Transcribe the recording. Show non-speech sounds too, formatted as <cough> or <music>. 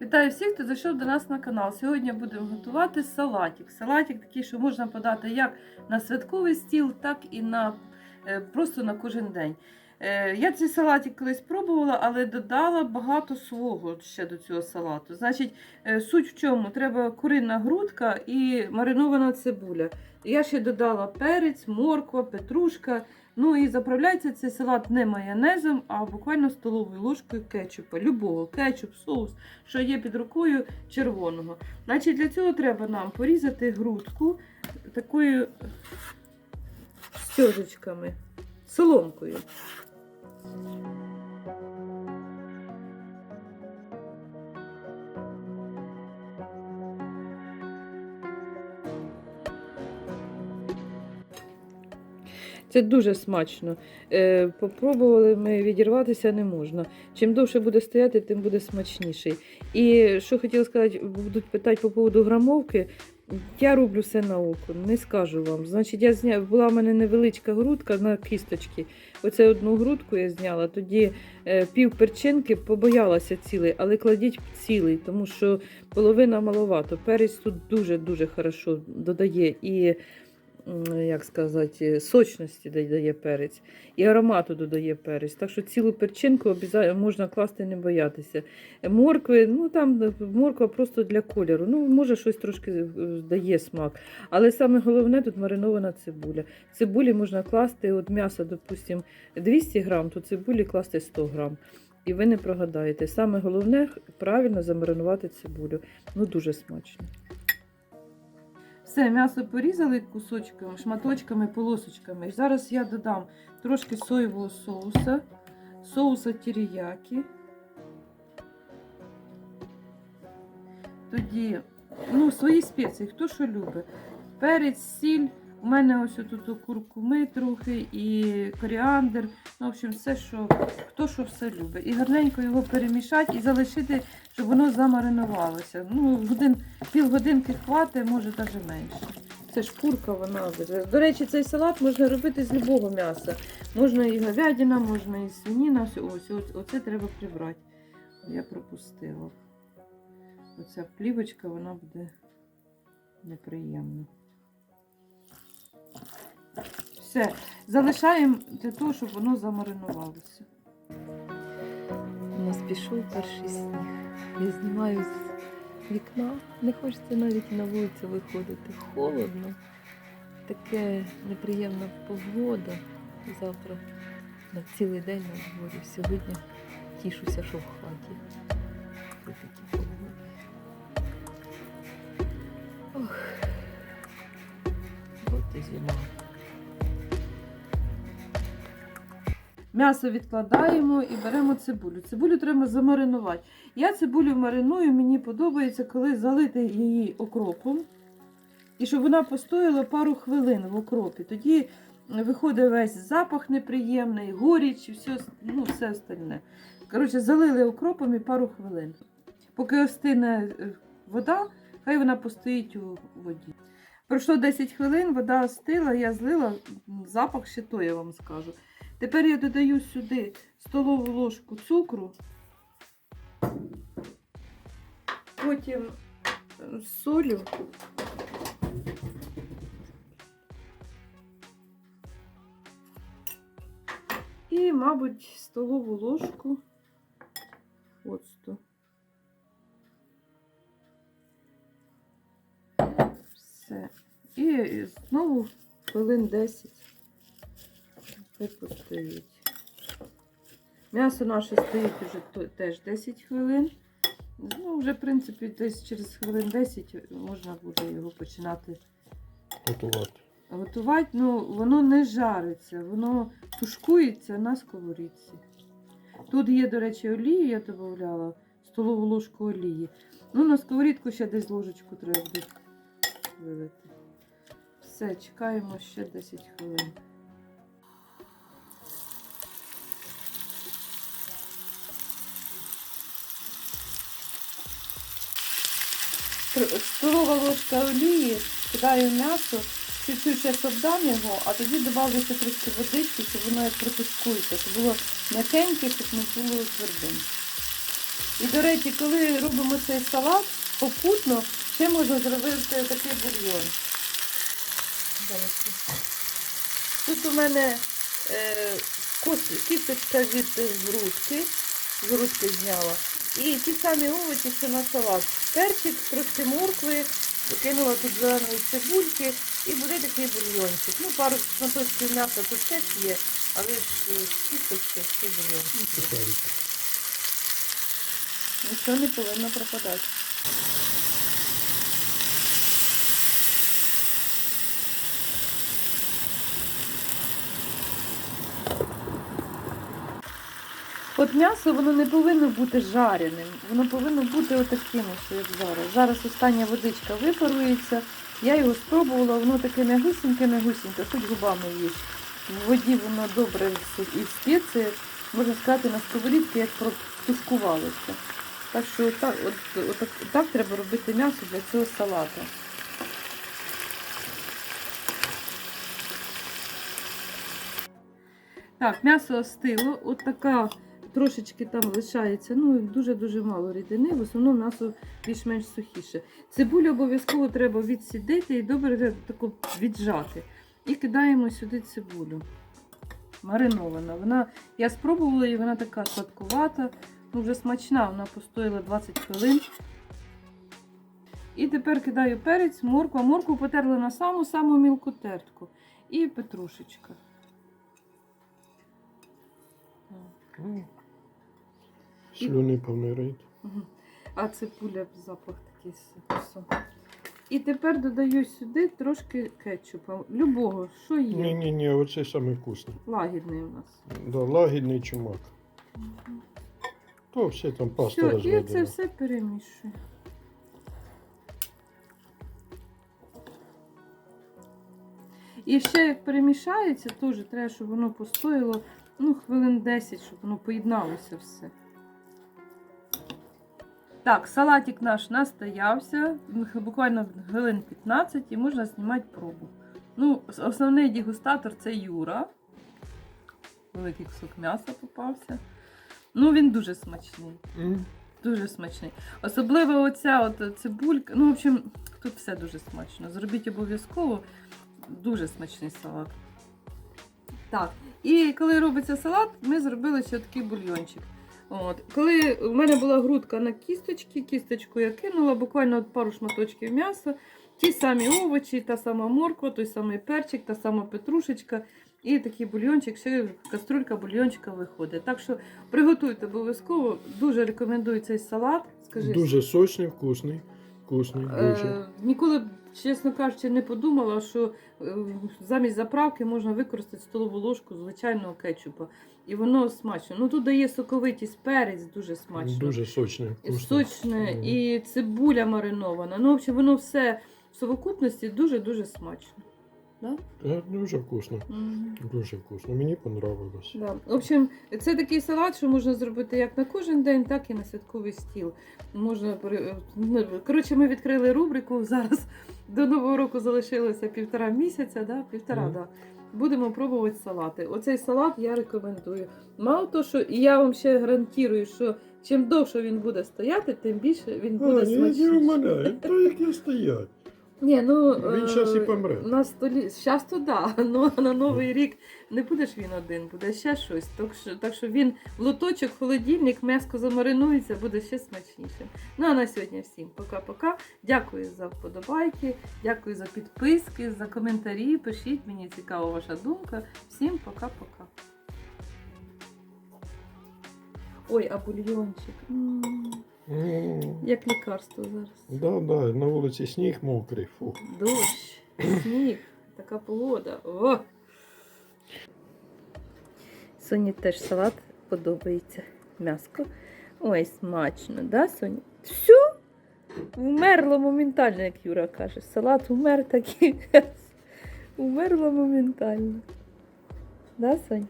Вітаю всіх, хто зайшов до нас на канал. Сьогодні будемо готувати салатик. Салатик такий, що можна подати як на святковий стіл, так і на, е, просто на кожен день. Е, Я цей салатик колись пробувала, але додала багато свого ще до цього салату. Значить, е, суть в чому? Треба курина грудка і маринована цибуля. Я ще додала перець, морква, петрушка. Ну і заправляється цей салат не майонезом, а буквально столовою ложкою кетчупа. Любого кетчуп, соус, що є під рукою червоного. Значить, для цього треба нам порізати грудку такою стежечками, соломкою. Це дуже смачно. Е, попробували ми відірватися не можна. Чим довше буде стояти, тим буде смачніший. І що хотіла сказати, будуть питати по поводу грамовки. Я роблю все на око, не скажу вам. Значить, я зня... була в мене невеличка грудка на кісточки. Оце одну грудку я зняла, тоді е, пів перчинки побоялася цілий, але кладіть цілий, тому що половина маловато. Перець тут дуже-дуже хорошо додає і, як сказати, сочності додає перець, і аромату додає перець. Так що цілу перчинку можна класти, не боятися. Моркви, ну там морква просто для кольору. Ну, може, щось трошки е, дає смак. Але саме головне тут маринована цибуля. Цибулі можна класти, от м'ясо, допустимо, 200 грам, то цибулі класти 100 грам. І ви не прогадаєте. Саме головне правильно замаринувати цибулю. Ну, дуже смачно. Все, м'ясо порізали кусочками, шматочками, полосочками. І зараз я додам трошки соєвого соуса, соуса тіріякі. Тоді, ну, свої спеції, хто що любить. Перець, сіль. У мене ось тут куркуми трохи і коріандр. Ну, в общем, все, що хто що все любить. І гарненько його перемішати і залишити, щоб воно замаринувалося. Ну, годин, півгодинки хватить, може навіть менше. Це шкурка, вона без- До речі, цей салат можна робити з любого м'яса. Можна і говядина, можна і свиніна. Ось, ось, ось, оце треба прибрати. Я пропустила. Оця плівочка, вона буде неприємна. Все, залишаємо для того, щоб воно замаринувалося. У нас пішов перший сніг. Я знімаю з вікна. Не хочеться навіть на вулицю виходити. Холодно. Таке неприємна погода. Завтра на цілий день на дворі. Сьогодні тішуся, що в хаті. Ох. От і зима. М'ясо відкладаємо і беремо цибулю. Цибулю треба замаринувати. Я цибулю мариную, мені подобається, коли залити її окропом. І щоб вона постояла пару хвилин в окропі. Тоді виходить весь запах неприємний, горіч і все, ну, все остальне. Коротше, залили окропом і пару хвилин. Поки остине е, вода, хай вона постоїть у воді. Пройшло 10 хвилин, вода остила, я злила, запах ще то, я вам скажу. Тепер я додаю сюди столову ложку цукру, потім е, солю. І, мабуть, столову ложку оцту. Все. І знову хвилин 10. Постоїть. М'ясо наше стоїть вже теж 10 хвилин. Ну, вже, в принципі, десь через хвилин 10 можна буде його починати готувати. готувати. Ну, воно не жариться, воно тушкується на сковорідці. Тут є, до речі, олії, я додавала, столову ложку олії. Ну, на сковорідку ще десь ложечку треба буде вилити. Все, чекаємо ще 10 хвилин. Столова ложка олії, кидаю м'ясо, чуть-чуть ще совдам його, а тоді додавлю ще трошки водички, щоб воно як протушкується, щоб було м'якеньке, щоб не було твердим. І, до речі, коли робимо цей салат, попутно ще можна зробити такий бульйон. Тут у мене е, кісточка від грудки, з грудки зняла. І ті самі овочі, що на салат. Перчик, трошки моркви, кинула тут зеленої цибульки і буде такий бульйончик. Ну, пару шматочків м'яса тут теж є, але ж е, кісточки всі бульйончики. Нічого не повинно пропадати. От м'ясо воно не повинно бути жареним, воно повинно бути отаким, ось, як зараз. Зараз остання водичка випарується. Я його спробувала, воно таке м'ягусіньке, м'ягусіньке, хоч губами їсть. В воді воно добре і спеції, можна сказати, на сковорідці як протушкувалося. Так що так, от, от, так, так треба робити м'ясо для цього салату. Так, м'ясо остило. От така трошечки там лишається. Ну, дуже-дуже мало рідини. В основному м'ясо більш-менш сухіше. Цибулю обов'язково треба відсідити і добре таку віджати. І кидаємо сюди цибулю. Маринована. Вона, я спробувала її, вона така сладкувата, ну вже смачна, вона постояла 20 хвилин. І тепер кидаю перець, морква. Моркву потерла на саму-саму мілку тертку. І петрушечка. Слюни повнирають. Мгм. А цибуля запах такий соусу. І тепер додаю сюди трошки кетчупа. Любого, що є. Ні, ні, ні, оце саме вкусне. Лагідний у нас. Да, лагідний чумак. То все там паста Все, і це все перемішую. І ще як перемішається, теж треба, щоб воно постояло ну, хвилин 10, щоб воно поєдналося все. Так, салатик наш настоявся, буквально хвилин 15 і можна знімати пробу. Ну, основний дегустатор це Юра. Великий кусок м'яса попався. Ну, він дуже смачний. М, Дуже смачний. Особливо оця от цибулька. Ну, в общем, тут все дуже смачно. Зробіть обов'язково дуже смачний салат. Так, і коли робиться салат, ми зробили ще такий бульйончик. От. Коли в мене була грудка на кісточки, кісточку я кинула, буквально от пару шматочків м'яса, ті самі овочі, та сама морква, той самий перчик, та сама петрушечка. І такий бульйончик, ще каструлька бульйончика виходить. Так що приготуйте обов'язково. Дуже рекомендую цей салат. Скажи, Дуже сочний, вкусний. Вкусний, дуже. Е, ніколи, чесно кажучи, не подумала, що е, замість заправки можна використати столову ложку звичайного кетчупа. І воно смачно. Ну тут дає соковитість перець, дуже смачно. Дуже сочне. Сочне, і цибуля маринована. Ну, в общем, воно все в совокупності дуже-дуже смачно. Да? Та, дуже вкусно. Мгм. Дуже вкусно. Мені понравилось. Да. В общем, це такий салат, що можна зробити як на кожен день, так і на святковий стіл. Можна при- ну, коротше, ми відкрили рубрику. Зараз до нового року залишилося півтора місяця, да? півтора, Мгм. да. Будемо пробувати салати. Оцей салат я рекомендую. Мало того, що і я вам ще гарантую, що чим довше він буде стояти, тим більше він буде А, ні, не смачніший. умоляю, то яке стоять. Ні, ну Він е, щас і помре. На столі зараз то да. <laughs> Ну а на новий рік не будеш він один, буде ще щось. Так що, так що він в лоточок, в холодильник, м'яско замаринується, буде ще смачніше. Ну а на сьогодні всім пока-пока. Дякую за вподобайки, дякую за підписки, за коментарі. Пишіть, мені цікава ваша думка. Всім пока-пока. Ой, а бульйончик. Як лікарство зараз. Да, да, на вулиці сніг мокрий. Фу. Дощ, <clears throat> сніг, така погода. О! Соні теж салат подобається. М'яско. Ой, смачно, да, Соня? Все? Вмерло моментально, як Юра каже. Салат умер такий. <laughs> Умерло моментально. Да, Сонь?